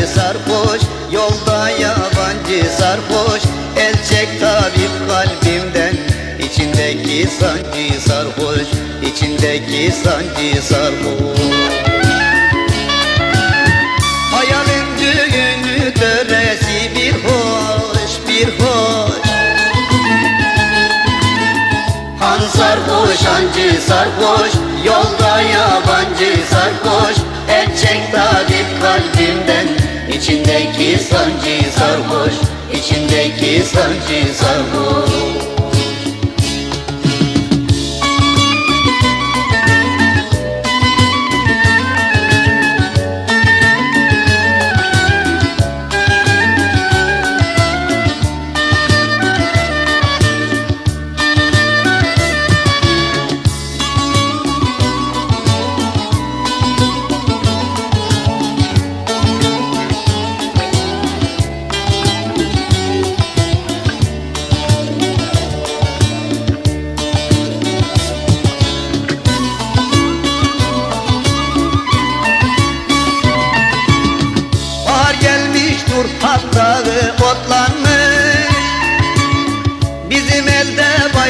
yancı sarhoş Yolda yabancı sarhoş. El çek tabip kalbimden İçindeki sancı sarhoş. İçindeki sancı sarhoş. Hayalin düğünü töresi bir hoş bir hoş. Han sarhoş hancı sarhoş Yolda yabancı sarhoş. Çek tabip kalbimden İçindeki sancı sarhoş İçindeki sancı sarhoş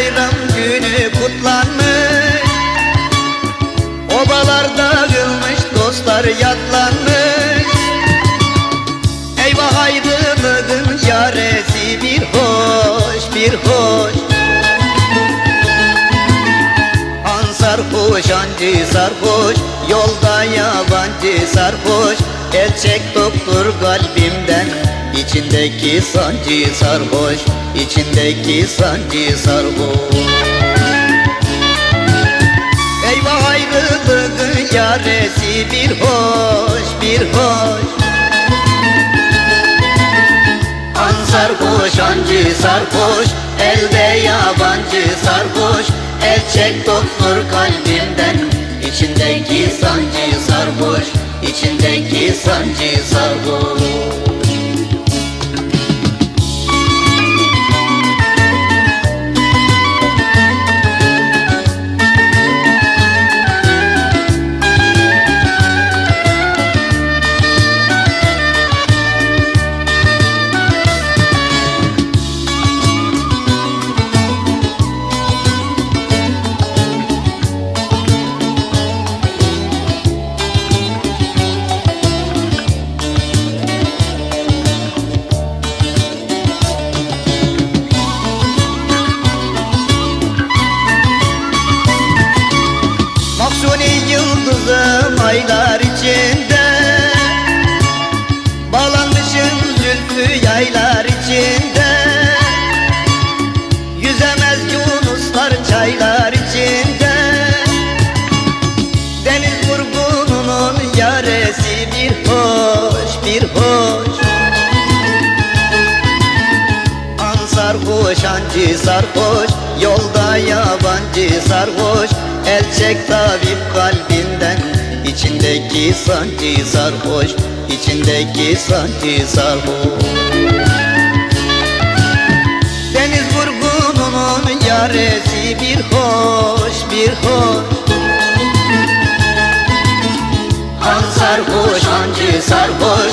bayram günü kutlanmış. Obalar dağılmış dostlar yatlanmış. Eyvah ayrılığın yaresi bir hoş bir hoş. Sarhoş ancı sarhoş Yolda yabancı sarhoş. El çek doktor kalbimden İçindeki sancı sarhoş İçindeki sancı sarhoş. Eyvah ayrılığın yaresi bir hoş bir hoş. An sarhoş ancı sarhoş Elde yabancı sarhoş. El çek doktor kalbimden İçindeki sancı sarhoş İçindeki sancı sarhoş zülfü yaylar içinde. Yüzemez yunuslar çaylar içinde. Deniz vurgununun yaresi bir hoş bir hoş. An sarhoş ancı sarhoş Yolda yabancı sarhoş. El çek tabip kalbinden İçindeki sancı sarhoş İçindeki sancı sarhoş. Deniz vurgununun yaresi bir hoş bir hoş. An sarhoş ancı sarhoş